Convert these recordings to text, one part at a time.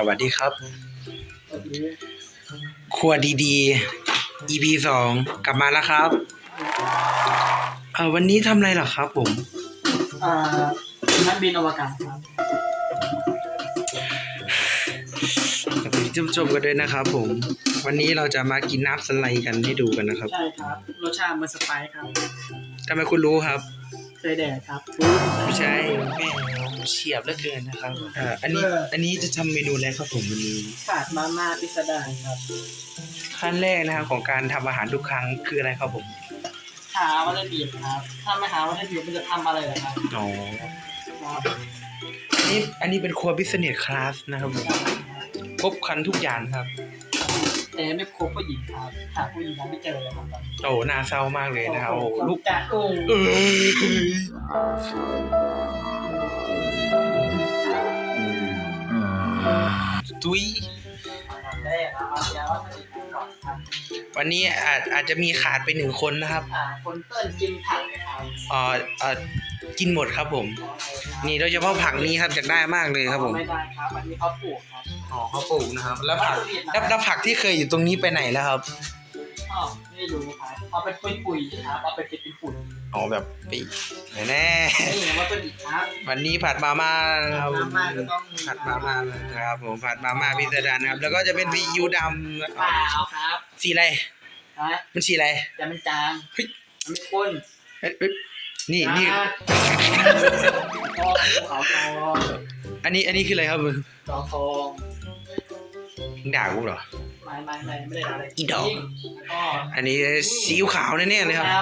วสวัสดีครับ ครัวดีๆ EP สองกลับมาแล้วครับเอ่อวันนี้ทำอะไรเหรอครับ ผมอ่านักบินอวกาศครับสวัสดีท่านผู้ชมกันด้วยนะครับ ผม วันนี้เราจะมากินน้ำสไลด์กันให้ดูกันนะครับใช่ครับ รสชาติเหมันสไปซ์ครับ ทำไมคุณรู้ครับ เคยแดกครับ ไม่ใช่แม่ เฉียบเหลือเกินนะครับเอ่ออันนี้อันนี้จะทำเมนูอะไรครับผมวันนี้ ขาดมาม่าพิสดารครับขั้นแรกนะครับของการทำอาหารทุกครั้งคืออะไรครับผมหาวัตถุดิบครับถ้าไม่หาวัตถุดิบมันจะทำอะไรเหรอครับอ๋อครับอันนี้อันนี้เป็นครัวบิสเนสคลาสนะครับผมครบครันทุกอย่างครับ แต่ไม่ครบผู้หญิงครับหาผู้หญิงยังไม่เจอเลยครับโอ้น่าเศร้ามากเลยนะครับโอ้ลูกกะโอ้ เอ้ย ตุยได้ครับมาเดี๋ยววัตถุดิบก่อนครับวันนี้อาจอาจจะมีขาดไปหนึ่งคนนะครับอ่าคนเติ้ลกินผักครับเอ่อเอ่อกินหมดครับผม นี่โดยเฉพาะผักนี้ครับอยากได้มากเลยครับผมไม่ได้ครับอันนี้เขาปลูกครับอ๋อเขาปลูกนะครับ แล้วผักแล้วแล้วผักที่เคยอยู่ตรงนี้ไปไหนแล้วครับอ๋อไม่รู้ครับเอาไปเป็นปุ๋ยครับเอาไปเป็นปุ๋ย อ๋อแบบไปแน่นี่วัตถุดิบครับๆวันนี้ผัดมาม่านะครับมาม่าก็ต้องผัดมาม่านะครับผมผัดมาม่าพิสดารนะครับ แล้วก็จะเป็นซีอิ๊วดเปล่าครับำสีอะไรนะมันสีอะไรจะมันจางเฮ้ยมันไม่ข้นเอ้ยเอ้ยนี่นี่อ่าทองภูเขาทองอันนี้อันนี้คืออะไรครับมึงดอกทองมึงด่ากูเหรอไม่ไม่ไม่ไม่ได้อะไรอีดอกจริงแล้วก็อันนี้ซีอิ๊วขาวแน่ๆเลยครับด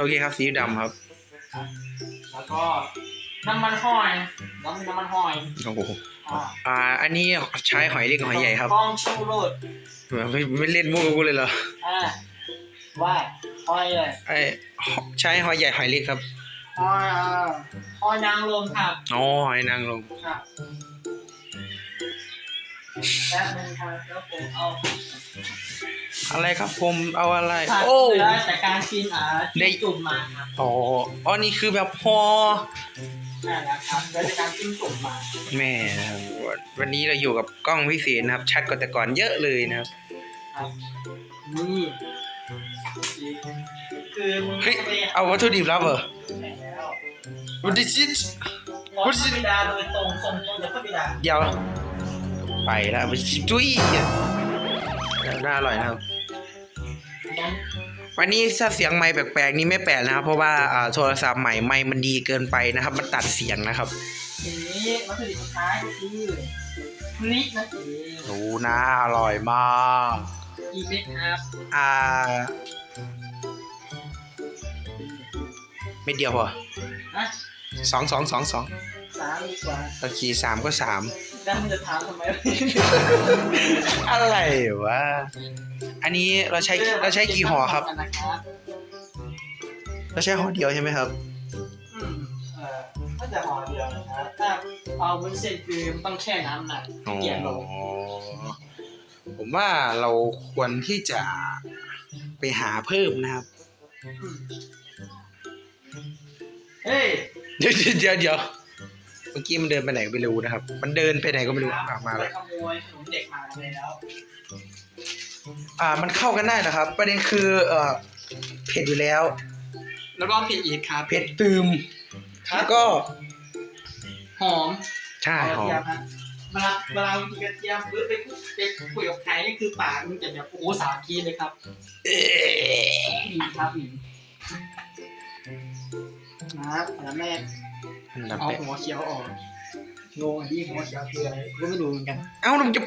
โอเคครับซีอิ๊วดำครับำแล้วก็น้ำมันหอยน้ำน้ำมันหอยโอ้โหอ่าอ่า อันนี้ใช้หอยเล็กกับหอยใหญ่ครับฟองชูรสไม่ไม่เล่นมุกกับกูเลยเหรออ่าว่าหอยเลยไอ้ใช้หอยใหญ่หอยเล็กครับหอยอ่าหอยนางรมครับอ๋อหอยนางรมครับแป๊บนึงครับแล้วผมเอา อะไรครับผมเอาอะไรผักโอ้เหลือจากการกินอ่าได้ที่จุ่มมาครับอ๋ออ๋อนี่คือแบบพอนั่นแหละครับเหลือจากการกินจุ่มมาแม่นะครับวันนี้เราอยู่กับกล้องพิเศษนะครับ ชัดกว่าแต่ก่อนเยอะเลยนะครับ ครับนี่คือมึงเฮ้ย ไปเอาวัตถุดิบลับเหรอไหนแล้ว What is it หมอพระบิดาโดยตรงส่งตรงจากพระบิดาเดี๋ยว ไปแล้วไปจุ้ยน่าอร่อยนะครับ วันนี้ถ้าเสียงไมค์แปลกๆนี่ไม่แปลกนะครับ เพราะว่าอ่าโทรศัพท์ใหม่ไมค์มันดีเกินไปนะครับ มันตัดเสียงนะครับทีนี้วัตถุดิบสุดท้ายก็คือนิกนั่นเองดูนะอร่อยมากอีเมคครับอ่าไม่เดียวพอนะสองสองสองสองสามดีกว่าโอเคสามก็สาม แล้วมึงจะถามทำไมอะไรวะ อันนี้เราใช้เราใช้กี่ห่อครับนะครับ เราใช้ห่อเดียวใช่ไหมครับอืมเอ่อถ้าจะห่อเดียวนะครับถ้าเอาวุ้นเส้นคือมันต้องแช่น้ำหนักอ๋อเกี่ยนลงผมว่าเราควรที่จะไปหาเพิ่มนะครับอืมเฮ้ย เดี๋ยวเดี๋ยวเดี๋ยว เมื่อกี้มันเดินไปไหนก็ไม่รู้นะครับ มันเดินไปไหนก็ไม่รู้อะมาไปแล้วขโมยขนมเด็กมาแล้ว อ่า มันเข้ากันได้นะครับ ประเด็นคือเอ่อเผ็ดอยู่แล้ว แล้วก็ผิดอีกครับ เผ็ดตืมครับ แล้วก็หอมใช่หอม กระเทียครับเวลาเวลากินกระเทียมหรือไปไปคุยกับใครนี่คือปากมันจะแบบโอ้โหสามทีเลยครับเอ๊ะอีกครับอีกนะครับอันดับแรกอั นดับเอาแรกหัวเขียวออกงงอันที่หัวเขียวคืออะไรก็ไม่รู้เหมือนกัน เอ้ามันจะ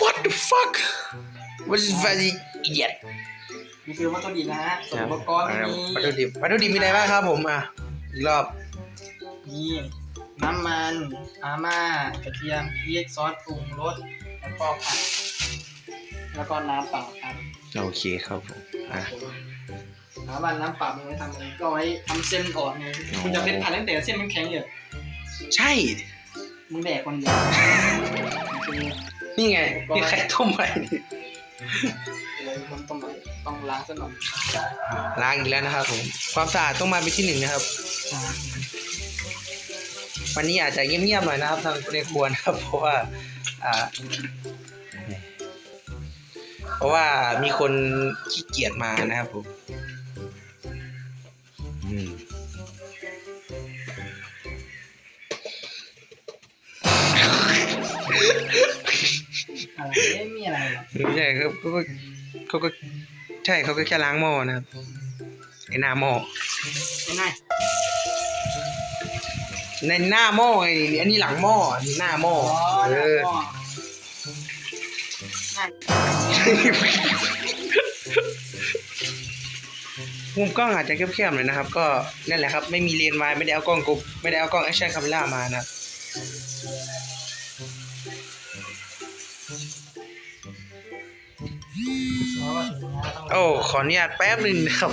what the fuck what is very idiot นี่คือวัตถุดิบนะฮะส่วนอุปกรณ์มีวัตถุดิบวัตถุดิบมีอะไรบ้างครับผมอะอีกรอบมีน้ำมัน อาม่ากระเทียมพริกซอสปรุงรสแล้วก็ผักแล้วก็น้ำเปล่าครับ โอเคครับผมอะน้ำมั นน้ำเปล่ามันไว้ทำอะไรก็ไว้ทำเส้นอ่อนไงอ๋อคุณจะเป็นผัดตั้งแต่เส้นมันแข็งอยู่ใช่ มึงแดกคนเดียวคือนี่ไงนี่ไข่ต้มไปนี่เลยมันต้องต้องล้างซะหน่อยล้างอีกแล้วนะครับผมความสะอาดต้องมาเป็นที่หนึ่งนะครับอ่าวันนี้อาจจะเงียบๆหน่อยนะครับทางในครัวนะครับ เพราะว่าอ่าเพราะว่ามีคนขี้เกียจมานะครับผม อืมอะไรไม่มีอะไรหรอกไม่ใช่ครับเขาก็เขาก็ใช่เขาก็แค่ล้างหม้อนะครับไอ้หน้าหม้อไม่น่าในหน้าหม้อไงนี่อันนี้หลังหม้ออันนี้หน้าหม้ออ๋อเอแล้วอก็น่ามุ มกล้องอาจจะเข้มๆหน่อยนะครับ ก็นั่นแหละครับ ไม่มีเลนส์วายไม่ได้เอากล้องกบไม่ได้เอากล้องแอคชั่นคาเมล่ามานะครับเพราะว่าถึงนะต้องโอ้ขออนุญาตแป๊บหนึ่งนะครับ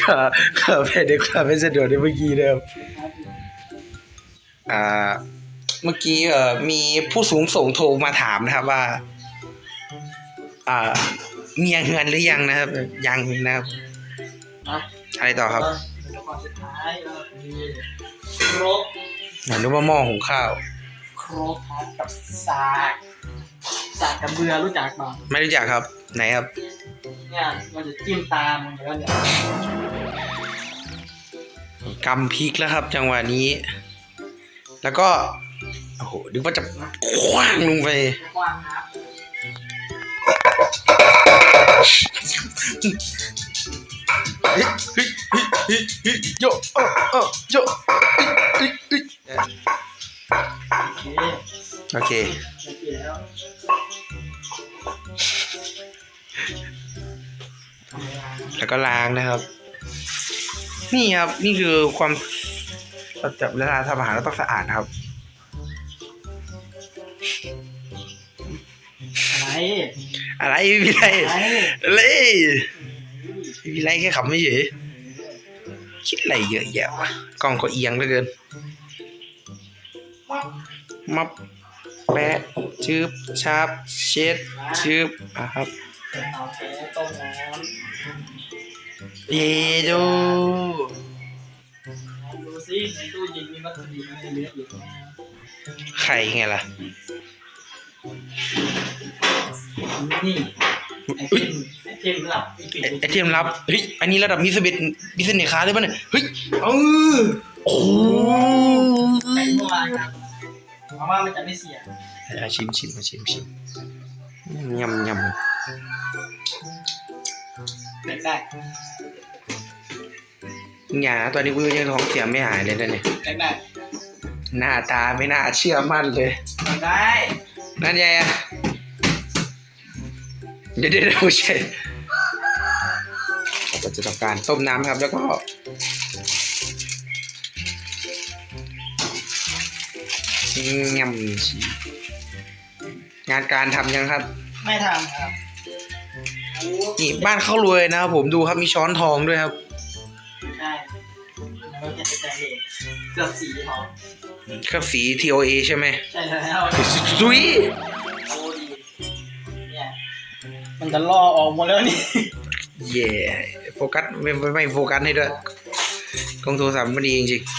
ขาขาแผ่เด็กขาไม่สะดวกในเมื่อกี้นะครับอ่าเมื่อกี้เอ่อมีผู้สูงส่งโทรมาถามนะครับว่า อ่า เมียเฮือนหรือยังนะครับ ยังนะครับอะอะไรต่อครับแล้วก็สุดท้ายก็มีครบผมนึกว่าหม้อหุงข้าว ครบครับกับสากสากกับเบือรู้จักเปล่าไม่รู้จักครับ ไหนครับ เนี่ยมันจะจิ้มตามันแล้วเนี่ยกำพริกแล้วครับ จังหวะนี้ แล้วก็ โอ้โหนึกว่าจะคว้างลงไปกว้างครับ โยเออเออโยเฮ้ยเฮ้ยเฮ้ยโอเคโอเคโอเคแล้วทำเวลาแล้วก็ล้างนะครับ นี่ครับ นี่คือความเราจะเวลาทำอาหารเราต้องสะอาดนะครับ อะไร อะไรไม่ไรอะไรอะไร่แค่ขำไม่เฉยคิดอะไรเยอะแยะวะกล้องก็เอียงเหลือเกินมับแปะชืบชาบเช็ดชืบอะครับเอาแค่ต้มน้เยโดำดูซิในตู้เย็นมีวัตถุดิบอะไรเหลืออยู่ไข่ไงล่ะ นี่ไอเทมไอเทมหลับอีปิดไอไอเทมลับเฮ้ยอันนี้ระดับมิสเบตมิสเนคาเลยป่ะเนี่ยเฮ้ยเออโอ้โหไอเมื่อวานครับเพราะว่ามันจะไม่เสียอะชิมชิมมาชิมชิมยำยเด็กได้ำอย่านะตอนนี้กูยังท้องเสียไม่หายเลยนะเนี่ยเด็กได้หน้าตาไม่น่าเชื่อมั่นเลยเด็กได้ นั่นไงอะ เดี๋ยวเดี๋ยวเดี๋ยวไม่ใช่เราจะทำการต้มน้ำครับ แล้วก็ยำชีงานการทำยังครับ ไม่ทำครับนี่บ้านเขารวยนะครับผมดูครับมีช้อนทองด้วยครับได้แล้วจะจะเห็นเกือบสีทองครับสี TOA ใช่ไหมใช่แล้วซุยโอ้ดีเนี่ย มันจะล่อออกหมดแล้วนี่ เย่โฟกัสไม่ไม่ไม่โฟกัสให้ด้วยกล้องโทรศัพท์มันดีจริงๆ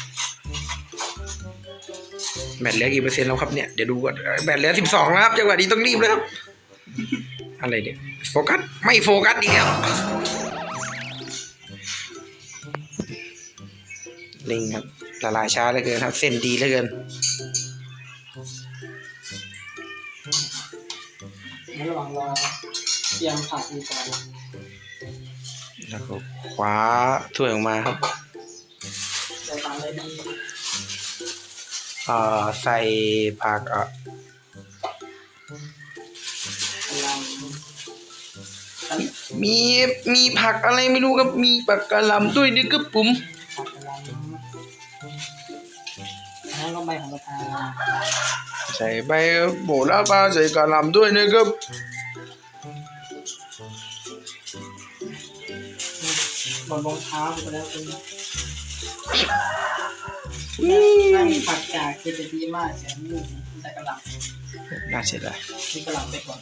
แบตเหลือกี่เปอร์เซ็นต์แล้วครับเนี่ย เดี๋ยวดูก่อนแบตเหลือสิบสองแล้วครับจังหวะนี้ต้องรีบแล้วครับ อะไรเนี่ย โฟกัส ไม่โฟกัสอีกแล้วลิงครับละลายช้าเหลือเกินครับ เส้นดีเหลือเกินในระหว่างรอเตรี ยมผักดีกว่าแล้วก็คว้าถ้วยออกมาครับ ใส่ตามเลยดีเอ่อใส่ผักอะพยายามตัดมีมีผักอะไรไม่รู้ครับมีผักกะหล่ำด้วยนี่ครับผมผักพยายามให้ลงไปของกระทาใส่ใบโหระพาใส่กะหล่ำด้วยนะครับ ไปแล้วคุณอืถ้ามมีผักกาดจะดีมากเสียมือใส่กระหล่ำน่าเสียดายมีกระหล่ำไปก่อน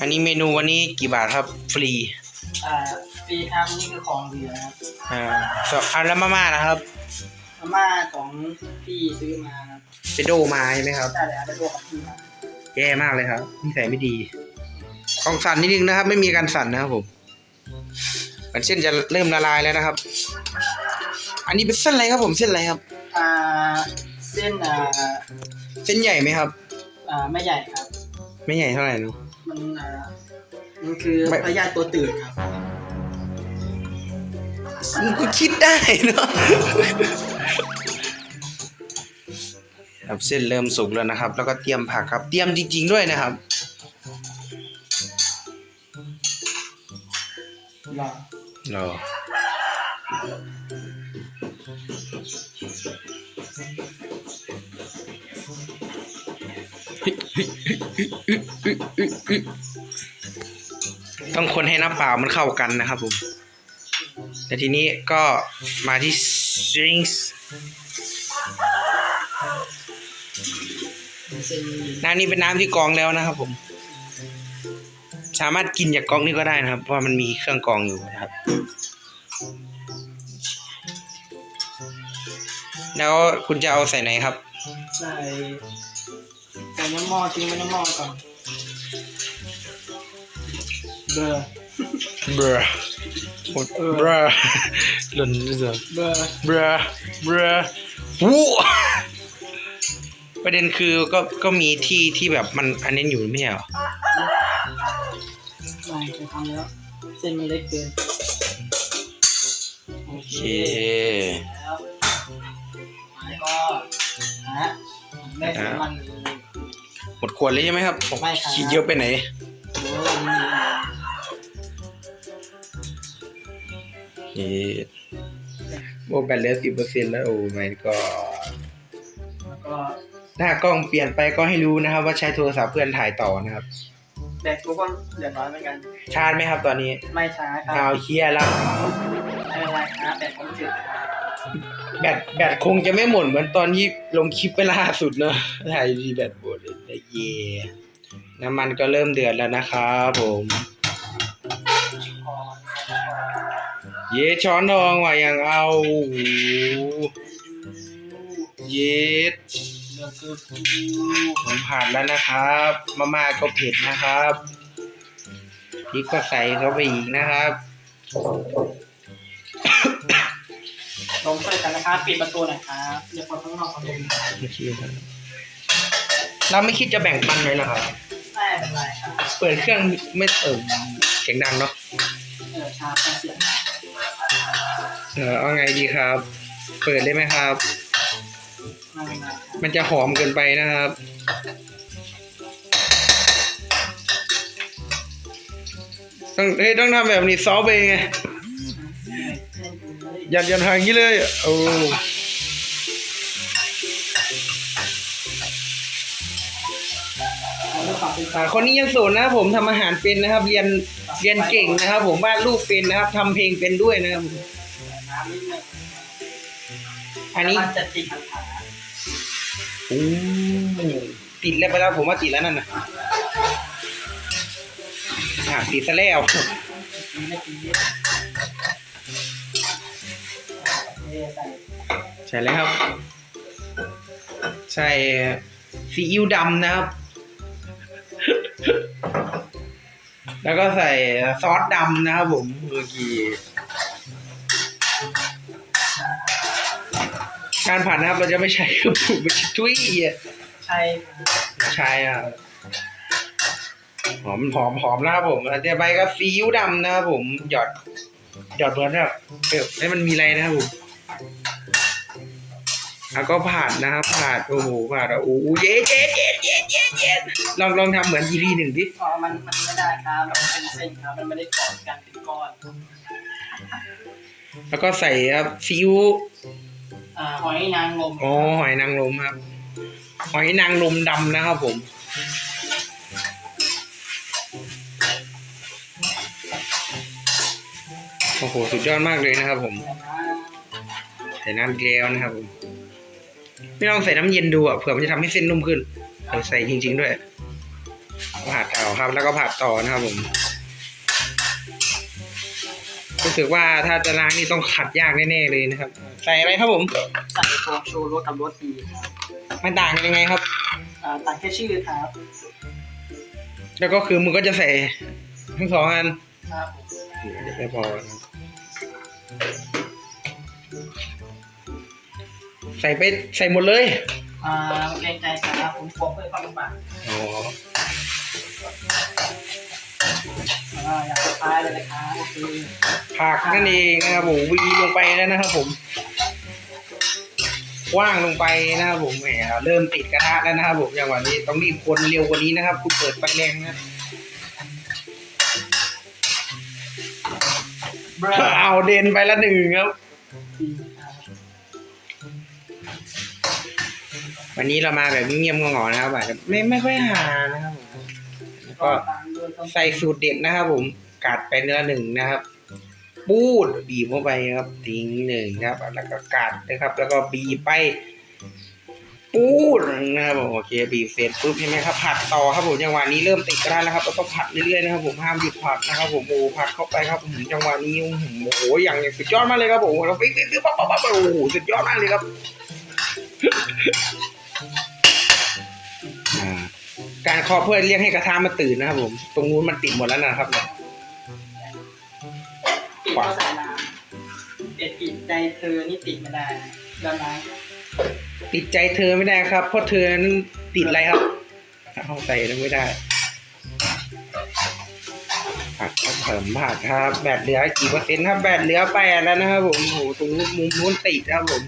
อันนี้เมนูวันนี้กี่บาทครับฟรีอ่าฟรีครับนี่คือของเหลือครับอ่าสองอันแล้วมาม่านะครับมาม่าของพี่ซื้อมาครับไปโดมาใช่ไหมครับ ได้เลยครับไปดูกับพี่มาแย่มากเลยครับนิสัยไม่ดีกองสั่นนิดนึงนะครับ ไม่มีการสั่นนะครับผม มันเส้นจะเริ่มละลายแล้วนะครับ อันนี้เป็นเส้นอะไรครับผมเส้นอะไรครับ อ่าเส้นอ่าเส้นใหญ่ไหมครับ อ่าไม่ใหญ่ครับ ไม่ใหญ่เท่าไหร่เนอะมันอ่ามันคือไม่พยาธิตัวตื่นครับ มึงก็คิดได้เนาะ ครับเส้นเริ่มสุกแล้วนะครับ แล้วก็เตรียมผักครับ เตรียมจริง ๆ ด้วยนะครับ รอต้องคนให้น้ำเปล่ามันเข้ากันนะครับผม แต่ทีนี้ก็มาที่ strings เส้นน้ำนี้เป็นน้ำที่กรองแล้วนะครับผม สามารถกินจากกรองนี้ก็ได้นะครับ เพราะว่ามันมีเครื่องกรองอยู่นะครับ แล้วคุณจะเอาใส่ไหนครับ ใส่ใส่น้ำหม้อทิ้งไว้น้ำหม้อก่อนเบอร์เบรอหมดเบรอหล่นเลยเบอร์เบรอเบรอวู้ประเด็นคือก็ก็มีที่ที่แบบมันอันนี้อยู่ไม่ใช่เหรอไม่ จะทำแล้ว เส้นมันเล็กเกิน โอโอเคเค แล้วแล้วก็ฮะได้ถึงมันเลย หมดขวดเลยใช่ไหมครับไม่ครับ ขี้เยอะไปไหน โอ้ยนี่เอ๊ะโบแบตเหลือสิบเปอร์เซ็นต์แล้วโอ้ไม่ก็แล้วก็ถ้ากล้องเปลี่ยนไปก็ให้รู้นะครับ ว่าใช้โทรศัพท์เพื่อนถ่ายต่อนะครับ แบตกูก็เหลือน้อยเหมือนกัน ชาร์จไหมครับตอนนี้ไม่ช้าคเอารับเคลียร์แล้วไม่เป็นไรครับแบตผมจืดครับแบตแบตคงจะไม่หมดเหมือนตอนที่ลงคลิปไปล่าสุดเนอะถ่ายดีแบตหมดเลยเย่น้ำมันก็เริ่มเดือดแล้วนะครับผม พอเย่ช้อนทองว่ะยังเอาโอ้โหเย็ดเหลือคือ ผมผ่านแล้วนะครับ มาม่าก็เผ็ดนะครับพริกก็ใส่เข้าไปอีกนะครับลงช่วยกันนะครับปิดประตูหน่อยครับเดี๋ยวคนข้างนอกเขาดูโอเคครับเราไม่คิดจะแบ่งปันเลยเหรอครับไม่เป็นไรครับเปิดเครื่องไม่เออเสียงดังเนาะเออชาร์จเสียงเออเอาไงดีครับ เปิดได้ไหมครับไมันจะหอมเกินไปนะครับ ต้องเฮ้ยต้องทำแบบนี้ซอฟต์ไปไงยันยันทางนี้เลยโอ้คนนี้ยังโสดนะครับผมทำอาหารเป็นนะครับ เรียนเรียนเก่งนะครับ ผมวาดรูปเป็นนะครับทำเพลงเป็นด้วยนะครับน้ำนิดนึงอันนี้ โอ้ติดแล้วไปแล้วผมว่าติดแล้วนั่นนะอ่าติดซะแล้วใส่ใช่แล้วครับใส่ซีอิ๊วดำนะครับ แล้วก็ใส่ซอสดำนะครับผมเมื่อกี้ การผัดนะครับ เราจะไม่ใช้เครื่องปรุงมันจะทุยอะใช่ใช่อะหอมหอมหอมนะครับผมแล้วจะไปก็ซีอิ๊วดำนะครับผมหยอดหยอดเหมือนแบบเออให้มันมีอะไรนะครับผมแล้วก็ผัดนะครับผัดโอ้โหผัดอะโอ้โหเย็ดเย็ดเย็ดเย็ดเย็ดเย็ดลองลองทำเหมือน EP หนึ่งดิอ๋อมันมันไม่ได้ครับมันเป็นเส้นครับมันไม่ได้เกาะกันเป็นก้อน แล้วก็ใส่ครับซีอิ๊ว อ่าหอยนางรมอ๋อหอยนางรมครับ หอยนางรมดำนะครับผม โอ้โห สุดยอดมากเลยนะครับผม ใส่น้ำอีกแล้วนะครับผม ไม่ลองใส่น้ำเย็นดูอะ เผื่อมันจะทำให้เส้นนุ่มขึ้น ใส่จริง ๆ ด้วย ผัดต่อครับ แล้วก็ผัดต่อนะครับผม สึกว่าถ้าจะล้างนี่ต้องขัดยากแน่ๆเลยนะครับ ใส่อะไรครับผมใส่ฟองชูรสกับรสดีครับมันต่างกันยังไงครับอ่าต่างแค่ชื่อครับแล้วก็คือมึงก็จะใส่ทั้งสองอันครับผมไม่พอนะครับใส่ไปใส่หมดเลยอ่าเกรงใจครับผมฟองเพื่อความลำบากอ๋อ อ่าอยางสุดท้ายเลยนะครับก็คือผักนั่นเองนะครับผมวีลงไปแล้วนะครับผมกว้างลงไปนะครับผมแหมเริ่มติดกระทะแล้วนะครับผมอย่างวันนี้ต้องรีบคนเร็วกว่านี้นะครับ คุณเปิดไฟแรงนะเอาเด่นไปละหนึ่งครับ วันนี้เรามาแบบเงียบๆงอๆนะครับอาจจะไม่ไม่ค่อยหานะครับผมก็ ใส่สูตรเด็ดนะครับผมกัดไปเนื้อหนึ่งนะครับ ปูดบีบเข้าไปครับทิ้งหนึ่งครับ แล้วก็กัดนะครับ แล้วก็บีบไป ปูดนะครับผมโอเคบีบเสร็จปุ๊บใช่ไหมครับ ผัดต่อครับผมจังหวะนี้เริ่มติดกระด้แล้วครับเราต้องผัดเรื่อยๆนะครับ ผมห้ามหยุดผัดนะครับ ผมโอ้ผัดเข้าไปครับผมจังหวะนี้โอ้โหอย่างสุดยอดมากเลยครับผมเราฟิกฟิกฟิกปั๊บปั๊บปั๊บโอ้โหสุดยอดมากเลยครับ การเคาะเพื่อเรียกให้กระทะมันตื่นนะครับผม ตรงนู้นมันติดหมดแล้วนะครับเนี่ยปิดก็ใส่น้ำเด็ดปิดใจเธอนี่ปิดไม่ได้นะด้านล่างติดใจเธอไม่ได้ครับ เพราะเธอนั้นติดอะไรครับเอาใส่แล้วไม่ได้ผัดครับเสริมผัดครับ แบตเหลือกี่เปอร์เซ็นต์ครับ แบตเหลือแปดแล้วนะครับผมโอ้โหตรงนู้นมุมนู้นติดนะครับผม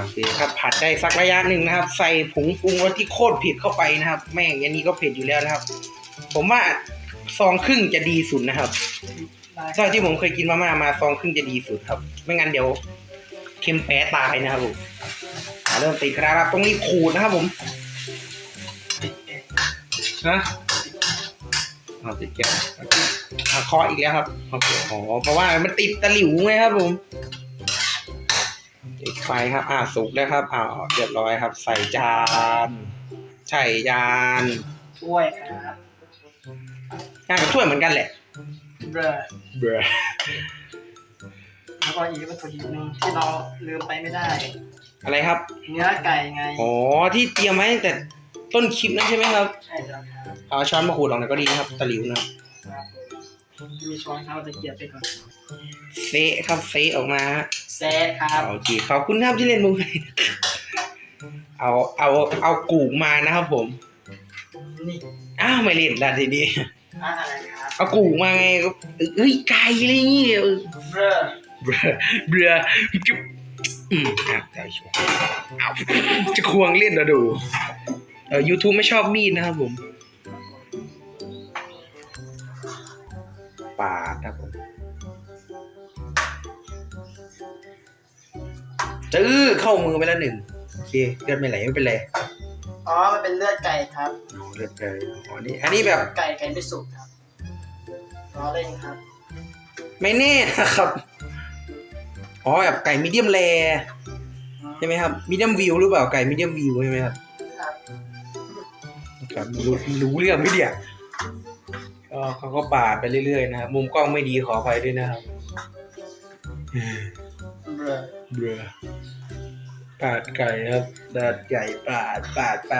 โอเคครับผัดได้สักระยะหนึ่งนะครับ ใส่ผงปรุงรสที่โคตรเผ็ดเข้าไปนะครับ แม่งอย่านี้ก็เผ็ดอยู่แล้วนะครับ ผมว่าซองครึ่งจะดีสุดนะครับเท่าที่ผมเคยกินมาม่ามาซองครึ่งจะดีสุดครับ ไม่งั้นเดี๋ยวเค็มแปะตายนะครับผมอ่าเริ่มติดกระดาษต้องรีบขูดนะครับผมนะเอาติดแก้วอ่าเคาะอีกแล้วครับโอเคอ๋อเพราะว่ามันติดตะหลิวไงครับผม ดไฟครับ อ่าสุกแล้วครับอ่าเรียบร้อยครับ ใส่จานใส่จานถ้วยครับจานกับถ้วยเหมือนกันแหละเบรอเบื่อแล้วก็อีกวัตถุดิบหนึ่งที่เราลืมไปไม่ได้ อะไรครับ เนื้อไก่ไงอ๋อที่เตรียมไว้ตั้งแต่ต้นคลิปนั่นใช่ไหมครับใช่แล้วครับเอาช้อนมาขูดออกหน่อยก็ดีนะครับตะหลิวนะครับครับผ มมีช้อนครับตะเกียบไปก่อนเฟะครับเฟะออกมาฮะแซ่ครับโอเคขอบคุณครับที่เล่นมุกให้เอาเอาเอากูกมานะครับผมนี่อ้าวไม่เล่นละทีนี้อะอะไรครับเอากูกมาไงก็เอ้ยไก่อะไรอย่างเงี้ยเออเบรอเบื่อเบื่อจุ๊บอืมอะได้ชัวร์เอาจะควงเล่นนะดูเออ YouTube ไม่ชอบมีดนะครับผม ปาดนะครับผมจื้อเข้ามือไปแล้วหนึ่งโอเคเลือดไม่ไหลไม่เป็นไรอ๋อ มันเป็นเลือดไก่ครับเลือดเลยอ๋อนี่อันนี้แบบไก่ไก่ไม่สุกครับล้อเล่นครับ ไม่แน่นะครับอ๋อแบบไก่มีเดียมแรใช่ไหมครับมีเดียมวิวหรือเปล่าไก่มีเดียมวิวใช่ไหมครับครับครับรู้รู้เรื่องไหม่เดียก็ เขาก็ปาดไปเรื่อยๆนะครับมุมกล้องไม่ดีขออภัยด้วยนะครับเบรอเบื่อปาดไก่ครับปาดไก่ปาดปาดไป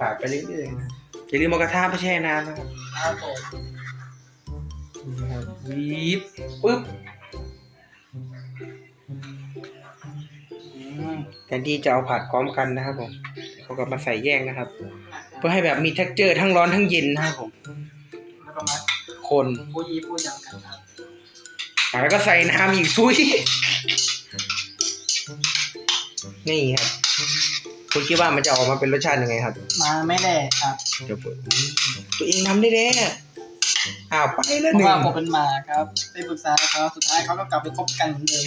ปาดไปเรื่อยๆนะอย่าลืมเอากระทะไปแช่น้ำนะครับครับผมนี่ครับวีบปึ๊บอืมแทนที่จะเอาผัดพร้อมกันนะครับผมเขาก็มาใส่แยกนะครับ เพื่อให้แบบมี t e x t อร์ทั้งร้อนทั้งเย็นนะครับผมแล้วก็มา คนพูดยีพูดยังกันครับอะแล้วก็ใส่น้ำอีกทุยนี่ครับคุณคิดว่ามันจะออกมาเป็นรสชาติยังไงครับ มาไม่แดกครับเดี๋ยวเปิดตัวเองทำได้แน่อ้าวไปแล้วเพหราะนึ่ว่างผมเป็นหมาครับไปปรึกษาเขาสุดท้ายเขาก็กลับไปคบกันเหมือนเดิม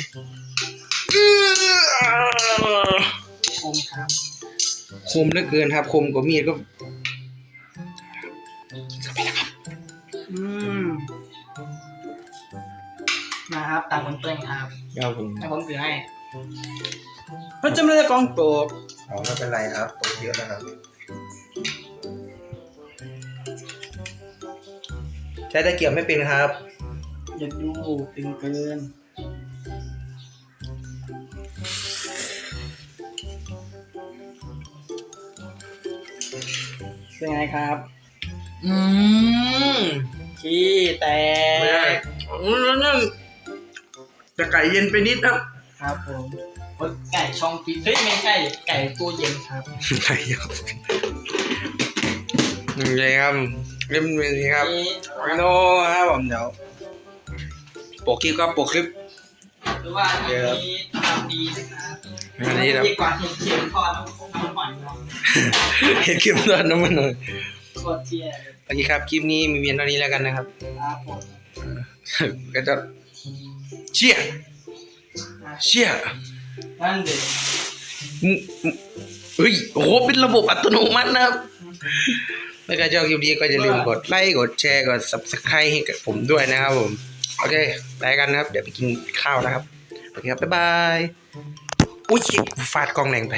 คมครับ คมเหลือเกินครับ คมกว่ามีดก็ อืมนะครับตามคนเต้นครับเอาผมให้ผมถือให้เพราะจำเลยกองโตกอ๋อไม่เป็นไรครับตกเยอะนะครับ ใช้ตะเกียบไม่เป็นครับ อย่าดูตึงเกินเป็นไงครับ อืม ขี้แตไม่ได้กอืมแล้วนั่นจะไก่เย็นไปนิดครับ ครับผมโอ๊ยไก่ช่องฟิตเฮ้ยไม่ใช่ไก่ตัวเย็นครับไก่ครับนี่เลยครับเล่มนี้ครับนี่โน้ครับผมเดี๋ยวโปกคลิปครับโปกคลิปหรือว่าอันนี้ทำดีนะครับอันนี้ครับดีกว่าเห็ดเข็มทอดน้ำหอยเนาะเห็นคลิปตอนน้ำมันหน่อยโคตรเทียเลย โอเคครับ คลิปนี้มีเพียงเท่านี้แล้วกันนะครับครับผมก็จะเชี่ยเชี่ยนั่นเด็กอืมอืมเฮ้ยโอ้โหเป็นระบบอัตโนมัตินะครับถ้าใครชอบคลิปนี้ก็อย่าลืมกดไลค์กดแชร์กด subscribe ให้กับผมด้วยนะครับผม โอเคไปกันนะครับ เดี๋ยวไปกินข้าวนะครับ โอเคครับ บ๊ายบาย อุ้ยฟาดกล้องแรงไป